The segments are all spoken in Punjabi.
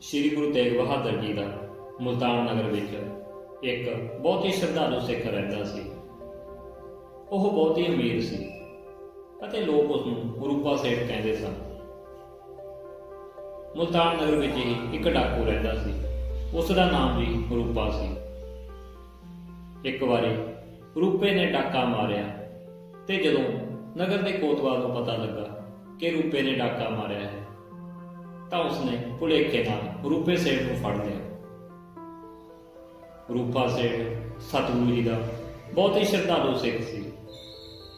ਸ੍ਰੀ ਗੁਰੂ ਤੇਗ ਬਹਾਦਰ ਜੀ ਦਾ ਮੁਲਤਾਨ ਨਗਰ ਵਿੱਚ ਇੱਕ ਬਹੁਤ ਹੀ ਸ਼ਰਧਾਲੂ ਸਿੱਖ ਰਹਿੰਦਾ ਸੀ। ਉਹ ਬਹੁਤ ਹੀ ਅਮੀਰ ਸੀ ਅਤੇ ਲੋਕ ਉਸ ਨੂੰ ਰੂਪਾ ਸੇਠ ਕਹਿੰਦੇ ਸਨ। ਮੁਲਤਾਨ ਨਗਰ ਵਿੱਚ ਹੀ ਇੱਕ ਡਾਕੂ ਰਹਿੰਦਾ ਸੀ। ਉਸ ਦਾ ਨਾਮ ਵੀ ਰੂਪਾ ਸੀ। ਇੱਕ ਵਾਰੀ ਰੂਪੇ ਨੇ ਡਾਕਾ ਮਾਰਿਆ ਤੇ ਜਦੋਂ ਨਗਰ ਦੇ ਕੋਤਵਾਲ ਨੂੰ ਪਤਾ ਲੱਗਾ ਕਿ ਰੂਪੇ ਨੇ ਡਾਕਾ ਮਾਰਿਆ ਹੈ ਤਾਂ ਉਸਨੇ ਭੁਲੇਖੇ ਨਾਲ ਰੂਪੇ ਸੇਠ ਨੂੰ ਫੜ ਲਿਆ। ਰੂਪਾ ਸੇਠ ਸਤਿਗੁਰੂ ਜੀ ਦਾ ਬਹੁਤ ਹੀ ਸ਼ਰਧਾਲੂ ਸਿੱਖ ਸੀ।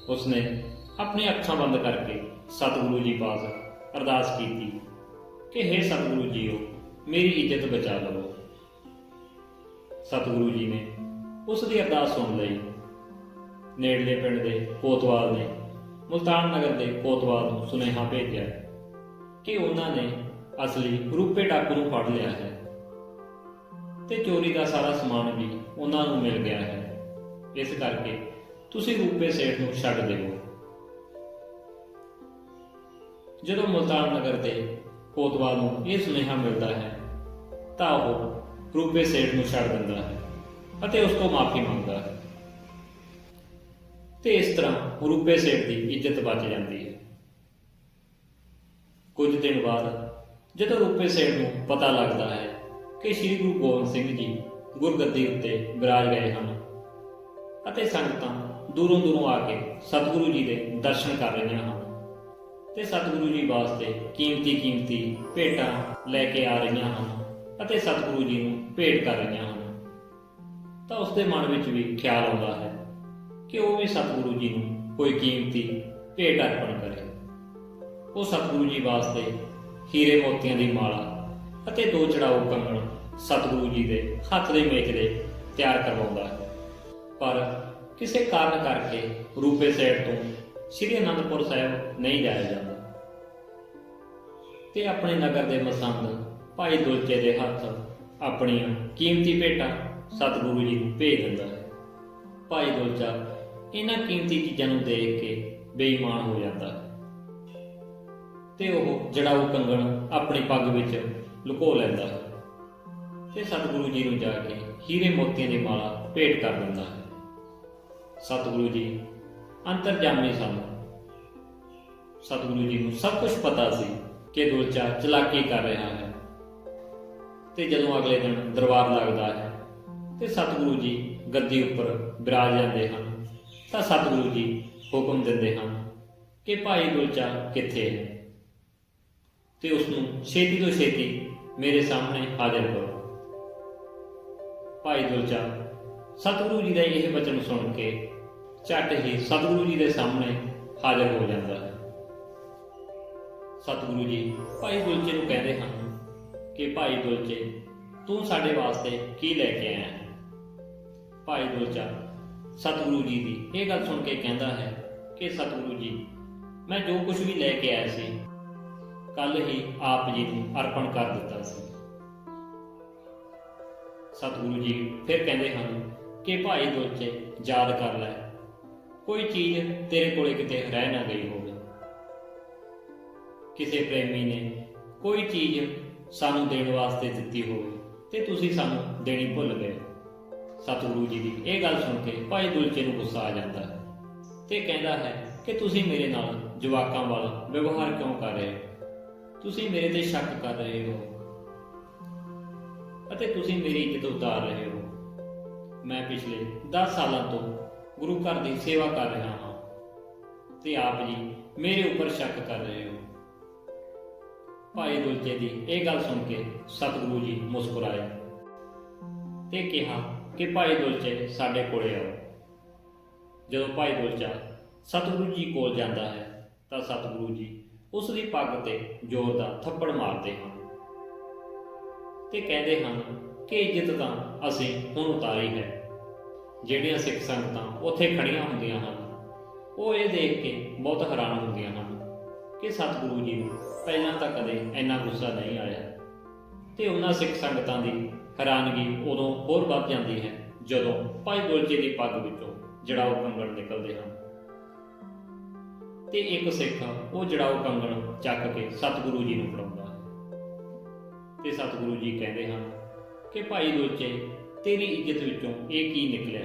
ਉਸਨੇ ਆਪਣੀ ਅੱਖਾਂ ਬੰਦ ਕਰਕੇ ਸਤਿਗੁਰੂ ਜੀ ਪਾਸ ਅਰਦਾਸ ਕੀਤੀ ਕਿ हे ਸਤਿਗੁਰੂ ਜੀਓ, ਮੇਰੀ ਇੱਜ਼ਤ ਬਚਾ ਲਵੋ। ਸਤਿਗੁਰੂ ਜੀ ਨੇ ਉਸ ਦੀ ਅਰਦਾਸ ਸੁਣ ਲਈ। ਨੇੜਲੇ ਪਿੰਡ ਦੇ ਕੋਤਵਾਲ ਨੇ ਮੁਲਤਾਨ ਨਗਰ ਦੇ ਕੋਤਵਾਲ ਨੂੰ ਸੁਨੇਹਾ ਭੇਜਿਆ ਕਿ ਉਹਨਾਂ ਨੇ ਅਸਲੀ ਰੂਪੇ ਡਾਕੂ ਨੂੰ ਫੜ ਲਿਆ ਹੈ। ਤੇ ਚੋਰੀ ਦਾ ਸਾਰਾ ਸਮਾਨ ਵੀ ਉਹਨਾਂ ਨੂੰ ਮਿਲ ਗਿਆ ਹੈ। ਇਸ ਕਰਕੇ ਤੁਸੀਂ ਰੂਪੇ ਸੇਠ ਨੂੰ ਛੱਡ ਦਿਓ। ਜਦੋਂ ਮੁਲਤਾਨ ਨਗਰ ਦੇ ਕੋਤਵਾਲ ਨੂੰ ਇਹ ਸੁਨੇਹਾ ਮਿਲਦਾ ਹੈ, ਤਾਂ ਉਹ ਰੂਪੇ ਸੇਠ ਨੂੰ ਛੱਡ ਦਿੰਦਾ ਹੈ ਅਤੇ ਉਸ ਤੋਂ ਮਾਫੀ ਮੰਗਦਾ ਹੈ। ਤੇ ਇਸ ਤਰ੍ਹਾਂ ਰੂਪੇ ਸੇਠ ਦੀ ਇੱਜ਼ਤ ਬਚ ਜਾਂਦੀ ਹੈ। ਕੁਝ ਦਿਨ ਬਾਅਦ ਜਦੋਂ ਰੂਪੇ ਸੇਠ ਨੂੰ ਪਤਾ ਲੱਗਦਾ ਹੈ ਕਿ ਸ੍ਰੀ ਗੁਰੂ ਗੋਬਿੰਦ ਸਿੰਘ ਜੀ ਗੁਰਗੱਦੀ ਉੱਤੇ ਬਿਰਾਜ ਗਏ ਹਨ ਅਤੇ ਸੰਗਤਾਂ ਦੂਰੋਂ ਦੂਰੋਂ ਆ ਕੇ ਸਤਿਗੁਰੂ ਜੀ ਦੇ ਦਰਸ਼ਨ ਕਰ ਰਹੀਆਂ ਹਨ ਤੇ ਸਤਿਗੁਰੂ ਜੀ ਵਾਸਤੇ ਕੀਮਤੀ ਕੀਮਤੀ ਭੇਟਾਂ ਲੈ ਕੇ ਆ ਰਹੀਆਂ ਹਨ ਅਤੇ ਸਤਿਗੁਰੂ ਜੀ ਨੂੰ ਭੇਟ ਕਰ ਰਹੀਆਂ ਹਨ। ਤਾਂ ਉਸ ਦੇ ਮਨ ਵਿੱਚ ਵੀ ਖਿਆਲ ਆਉਂਦਾ ਹੈ ਕਿ ਉਹ ਵੀ ਸਤਿਗੁਰੂ ਜੀ ਨੂੰ ਕੋਈ ਕੀਮਤੀ ਭੇਟ ਅਰਪਣ ਕਰੇ। ਉਹ ਸਤਿਗੁਰੂ ਜੀ ਵਾਸਤੇ ਹੀਰੇ ਮੋਤੀਆਂ ਦੀ ਮਾਲਾ ਅਤੇ ਦੋ ਚੜਾਓ ਕੰਗਣ ਸਤਿਗੁਰੂ ਜੀ ਦੇ ਹੱਥ ਦੇ ਮੇਚ ਦੇ ਤਿਆਰ ਕਰਵਾਉਂਦਾ ਹੈ। ਪਰ ਕਿਸੇ ਕਾਰਨ ਕਰਕੇ ਰੂਪੇ ਸੇਠ ਤੋਂ ਸ੍ਰੀ ਅਨੰਦਪੁਰ ਸਾਹਿਬ ਨਹੀਂ ਜਾਇਆ ਜਾਂਦਾ। ਤੇ ਆਪਣੇ ਨਗਰ ਦੇ ਮਸੰਦ ਭਾਈ ਦੁਲਚੇ ਦੇ ਹੱਥ ਆਪਣੀਆਂ ਕੀਮਤੀ ਭੇਟਾਂ ਸਤਿਗੁਰੂ ਜੀ ਨੂੰ ਭੇਜ ਦਿੰਦਾ ਹੈ। ਭਾਈ ਦੁਲਚਾ ਇਹਨਾਂ ਕੀਮਤੀ ਚੀਜ਼ਾਂ ਨੂੰ ਦੇਖ ਕੇ ਬੇਈਮਾਨ ਹੋ ਜਾਂਦਾ ਹੈ। ਤੇ ਉਹ ਜੜਾਊ ਕੰਗਣ ਆਪਣੀ ਪੱਗ ਵਿੱਚ ਲੁਕੋ ਲੈਂਦਾ ਹੈ। ਤੇ ਸਤਿਗੁਰੂ ਜੀ ਨੂੰ ਜਾ ਕੇ ਹੀਰੇ ਮੋਤੀਆਂ ਦੀ ਮਾਲਾ ਭੇਟ ਕਰ ਦਿੰਦਾ ਹੈ। ਸਤਿਗੁਰੂ ਜੀ ਅੰਤਰਜਾਮੀ ਸਨ। ਸਤਿਗੁਰੂ ਜੀ ਨੂੰ ਸਭ ਕੁਝ ਪਤਾ ਸੀ ਕਿ ਦੁਲਚਾ ਚਲਾਕੀ ਕਰ ਰਿਹਾ ਹੈ। ਤੇ ਜਦੋਂ ਅਗਲੇ ਦਿਨ ਦਰਬਾਰ ਲੱਗਦਾ ਹੈ ਤੇ ਸਤਿਗੁਰੂ ਜੀ ਗੱਦੀ ਉੱਪਰ ਬਿਰਾਜ ਜਾਂਦੇ ਹਨ, ਤਾਂ ਸਤਿਗੁਰੂ ਜੀ ਹੁਕਮ ਦਿੰਦੇ ਹਨ ਕਿ ਭਾਈ ਦੁਲਚਾ ਕਿੱਥੇ ਹੈ? ਤੇ ਉਸ ਨੂੰ ਛੇਤੀ ਤੋਂ ਛੇਤੀ ਮੇਰੇ ਸਾਹਮਣੇ ਹਾਜ਼ਰ ਕਰੋ। ਭਾਈ ਦੁਲਚਾ ਸਤਿਗੁਰੂ ਜੀ ਦਾ ਇਹ ਵਚਨ ਸੁਣ ਕੇ ਝੱਟ ਹੀ ਸਤਿਗੁਰੂ ਜੀ ਦੇ ਸਾਹਮਣੇ ਹਾਜ਼ਰ ਹੋ ਜਾਂਦਾ ਹੈ। ਸਤਿਗੁਰੂ ਜੀ, ਭਾਈ ਦੁਲਚੇ ਨੂੰ ਕਹਿੰਦੇ ਹਨ ਕਿ, ਭਾਈ ਦੁਲਚੇ ਤੂੰ ਸਾਡੇ ਵਾਸਤੇ ਕੀ ਲੈ ਕੇ ਆਇਆ ਹੈ? ਭਾਈ ਦੁਲਚਾ ਸਤਿਗੁਰੂ ਜੀ ਦੀ ਇਹ ਗੱਲ ਸੁਣ ਕੇ ਕਹਿੰਦਾ ਹੈ ਕਿ, ਸਤਿਗੁਰੂ ਜੀ, ਮੈਂ ਜੋ ਕੁਝ ਵੀ ਲੈ ਕੇ ਆਇਆ ਸੀ ਕੱਲ ਹੀ ਆਪ ਜੀ ਨੂੰ ਅਰਪਣ ਕਰ ਦਿੱਤਾ ਸੀ। ਸਤਿਗੁਰੂ ਜੀ ਫਿਰ ਕਹਿੰਦੇ ਹਨ, ਕਿ ਭਾਈ ਦੁਲਚੇ ਯਾਦ ਕਰ ਲੈ, ਕੋਈ ਚੀਜ਼ ਤੇਰੇ ਕੋਲੇ ਕਿਤੇ ਰਹਿ ਨਾ ਗਈ ਹੋਵੇ। ਕਿਸੇ ਪ੍ਰੇਮੀ ਨੇ ਕੋਈ ਚੀਜ਼ ਸਾਨੂੰ ਦੇਣ ਵਾਸਤੇ ਦਿੱਤੀ ਹੋਵੇ, ਤੇ ਤੁਸੀਂ ਸਾਨੂੰ ਦੇਣੀ ਭੁੱਲ ਗਏ। ਸਤਿਗੁਰੂ ਜੀ ਦੀ ਇਹ ਗੱਲ ਸੁਣ ਕੇ ਭਾਈ ਦੁਲਚੇ ਨੂੰ ਗੁੱਸਾ ਆ ਜਾਂਦਾ ਹੈ ਤੇ ਕਹਿੰਦਾ ਹੈ ਕਿ ਤੁਸੀਂ ਮੇਰੇ ਨਾਲ ਜਵਾਕਾਂ ਵਾਲਾ ਵਿਵਹਾਰ ਕਿਉਂ ਕਰ ਰਹੇ ਹੋ? ਤੁਸੀਂ ਮੇਰੇ ਤੇ ਸ਼ੱਕ ਕਰ ਰਹੇ ਹੋ ਅਤੇ ਤੁਸੀਂ ਮੇਰੀ ਇੱਜ਼ਤ ਉਤਾਰ ਰਹੇ ਹੋ। ਮੈਂ ਪਿਛਲੇ 10 ਸਾਲਾਂ ਤੋਂ ਗੁਰੂ ਘਰ ਦੀ ਸੇਵਾ ਕਰ ਰਿਹਾ ਹਾਂ ਤੇ ਆਪ ਜੀ ਮੇਰੇ ਉੱਪਰ ਸ਼ੱਕ ਕਰ ਰਹੇ ਹੋ। ਭਾਈ ਦੁਲਚੇ ਦੀ ਇਹ ਗੱਲ ਸੁਣ ਕੇ ਸਤਿਗੁਰੂ ਜੀ ਮੁਸਕਰਾਏ ਤੇ ਕਿਹਾ ਕਿ ਭਾਈ ਦੁਲਚੇ ਸਾਡੇ ਕੋਲੇ ਆਓ। ਜਦੋਂ ਭਾਈ ਦੁਲਚਾ ਸਤਿਗੁਰੂ ਜੀ ਕੋਲ ਜਾਂਦਾ ਹੈ ਤਾਂ ਸਤਿਗੁਰੂ ਜੀ ਉਸ ਦੀ ਪੱਗ ਤੇ ਜ਼ੋਰ ਦਾ ਥੱਪੜ ਮਾਰਦੇ ਹਨ ਤੇ ਕਹਿੰਦੇ ਹਨ ਕਿ ਇੱਜ਼ਤ ਤਾਂ ਅਸੀਂ ਹੁਣ ਉਤਾਰੀ ਹੈ। ਜਿਹੜੀਆਂ ਸਿੱਖ ਸੰਗਤਾਂ ਉੱਥੇ ਖੜੀਆਂ ਹੁੰਦੀਆਂ ਹਨ, ਉਹ ਇਹ ਦੇਖ ਕੇ ਬਹੁਤ ਹੈਰਾਨ ਹੁੰਦੀਆਂ ਹਨ ਕਿ ਸਤਿਗੁਰੂ ਜੀ ਨੂੰ ਪਹਿਲਾਂ ਤਾਂ ਕਦੇ ਇੰਨਾ ਗੁੱਸਾ ਨਹੀਂ ਆਇਆ। ਤੇ ਉਹਨਾਂ ਸਿੱਖ ਸੰਗਤਾਂ ਦੀ ਹੈਰਾਨਗੀ ਉਦੋਂ ਹੋਰ ਵੱਧ ਜਾਂਦੀ ਹੈ ਜਦੋਂ ਭਾਈ ਦੁਲਚੇ ਦੀ ਪੱਗ ਵਿੱਚੋਂ ਜੜਾਊ ਕੰਗਣ ਨਿਕਲਦੇ ਹਨ। ਤੇ ਇੱਕ ਸਿੱਖ ਉਹ ਜੜਾਊ ਕੰਗਣ ਚੱਕ ਕੇ ਸਤਿਗੁਰੂ ਜੀ ਨੂੰ ਫੜਾਉਂਦਾ। ਹੈ ਤੇ ਸਤਿਗੁਰੂ ਜੀ ਕਹਿੰਦੇ ਹਨ ਕਿ ਭਾਈ ਦੋਚੇ, ਤੇਰੀ ਇੱਜ਼ਤ ਵਿੱਚੋਂ ਇਹ ਕੀ ਨਿਕਲਿਆ?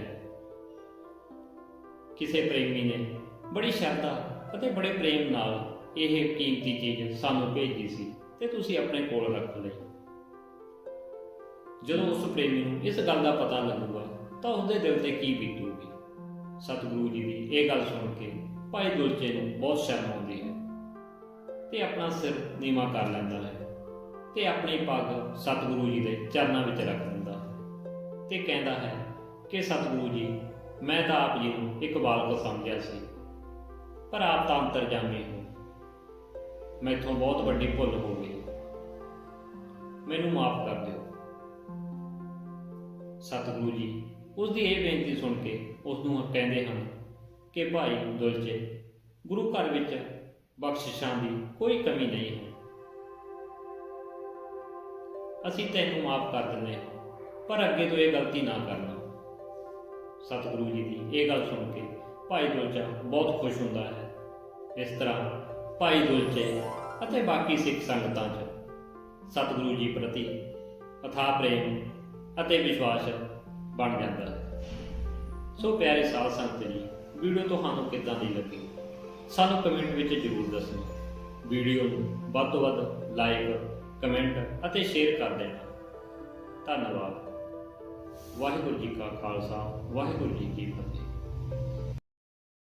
ਕਿਸੇ ਪ੍ਰੇਮੀ ਨੇ ਬੜੀ ਸ਼ਰਧਾ ਅਤੇ ਬੜੇ ਪ੍ਰੇਮ ਨਾਲ ਇਹ ਕੀਮਤੀ ਚੀਜ਼ ਸਾਨੂੰ ਭੇਜੀ ਸੀ ਤੇ ਤੁਸੀਂ ਆਪਣੇ ਕੋਲ ਰੱਖ ਲਈ। ਜਦੋਂ ਉਸ ਪ੍ਰੇਮੀ ਨੂੰ ਇਸ ਗੱਲ ਦਾ ਪਤਾ ਲੱਗੂਗਾ ਤਾਂ ਉਸਦੇ ਦਿਲ ਤੇ ਕੀ ਬੀਤੂਗੀ? ਸਤਿਗੁਰੂ ਜੀ ਦੀ ਇਹ ਗੱਲ ਸੁਣ ਕੇ ਭਾਈ ਦੁਲਚੇ ਨੂੰ ਬਹੁਤ ਸ਼ਰਮ ਆਉਂਦੀ ਹੈ ਤੇ ਆਪਣਾ ਸਿਰ ਨੀਵਾ ਕਰ ਲੈਂਦਾ ਹੈ ਤੇ ਆਪਣੀ ਪੱਗ ਸਤਿਗੁਰੂ ਜੀ ਦੇ ਚਰਨਾਂ ਵਿੱਚ ਰੱਖ ਦਿੰਦਾ ਹੈ ਤੇ ਕਹਿੰਦਾ ਹੈ ਕਿ ਸਤਿਗੁਰੂ ਜੀ, ਮੈਂ ਤਾਂ ਆਪ ਜੀ ਨੂੰ ਇੱਕ ਬਾਲਕ ਸਮਝਿਆ ਸੀ, ਪਰ ਆਪ ਤਾਂ ਅੰਤਰਜਾਮੀ ਹੋ ਮੈਥੋਂ ਬਹੁਤ ਵੱਡੀ ਭੁੱਲ ਹੋ ਗਈ। ਮੈਨੂੰ ਮਾਫ ਕਰ ਦਿਓ। ਸਤਿਗੁਰੂ ਜੀ ਉਸ ਦੀ ਇਹ ਬੇਨਤੀ ਸੁਣ ਕੇ ਉਸ ਨੂੰ ਕਹਿੰਦੇ ਹਨ ਕਿ ਭਾਈ ਦੁਲਚੇ। ਗੁਰੂ ਘਰ ਵਿੱਚ ਬਖਸ਼ਿਸ਼ਾਂ ਦੀ ਕੋਈ ਕਮੀ ਨਹੀਂ ਹੈ। ਅਸੀਂ ਤੈਨੂੰ ਮਾਫ ਕਰ ਦਿੰਦੇ ਹਾਂ, ਪਰ ਅੱਗੇ ਤੋਂ ਇਹ ਗਲਤੀ ਨਾ ਕਰਨਾ। ਸਤਿਗੁਰੂ ਜੀ ਦੀ ਇਹ ਗੱਲ ਸੁਣ ਕੇ ਭਾਈ ਦੁਲਚਾ ਬਹੁਤ ਖੁਸ਼ ਹੁੰਦਾ ਹੈ। ਇਸ ਤਰ੍ਹਾਂ ਭਾਈ ਦੁਲਚੇ ਅਤੇ ਬਾਕੀ ਸਿੱਖ ਸੰਗਤਾਂ 'ਚ ਸਤਿਗੁਰੂ ਜੀ ਪ੍ਰਤੀ ਅਥਾ ਪ੍ਰੇਮ ਅਤੇ ਵਿਸ਼ਵਾਸ ਬਣ ਜਾਂਦਾ ਹੈ। ਸੋ ਪਿਆਰੇ ਸਾਧ ਸੰਗਤ ਜੀ ਵੀਡੀਓ ਤੁਹਾਨੂੰ ਕਿੱਦਾਂ ਦੀ ਲੱਗੀ? ਸਾਨੂੰ ਕਮੈਂਟ ਵਿੱਚ ਜ਼ਰੂਰ ਦੱਸਣਾ ਵੀਡੀਓ ਨੂੰ ਵੱਧ ਤੋਂ ਵੱਧ ਲਾਈਕ ਕਮੈਂਟ ਅਤੇ ਸ਼ੇਅਰ ਕਰ ਦੇਣਾ। ਧੰਨਵਾਦ। ਵਾਹਿਗੁਰੂ ਜੀ ਕਾ ਖਾਲਸਾ, ਵਾਹਿਗੁਰੂ ਜੀ ਕੀ ਫਤਿਹ।